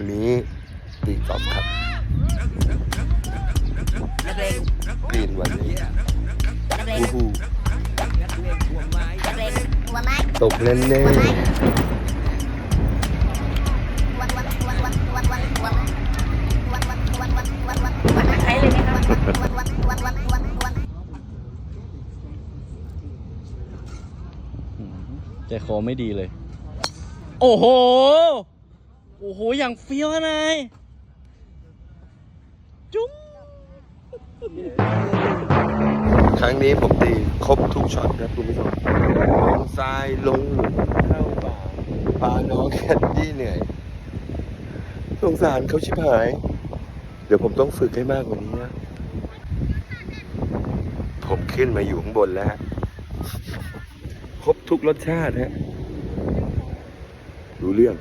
วันนี้ตีกอล์ฟครับกรีนวันนี้อู้หูตกแน่แน่ใจคอไม่ดีเลย โอ้โห โอ้โห อย่างเฟี้ยวอะนาย จุ๊บครั้งนี้ผมตีครบทุกช็อตครับคุณผู้ชมลงทรายลงหลุมเข้าป่าพาน้องแคดดี้เหนื่อยสงสารเขาชิบหาย เดี๋ยวผมต้องฝึกให้มากกว่านี้นะ ผมขึ้นมาอยู่ข้างบนแล้วฮะครบทุกรสชาติฮะรู้เรื่อง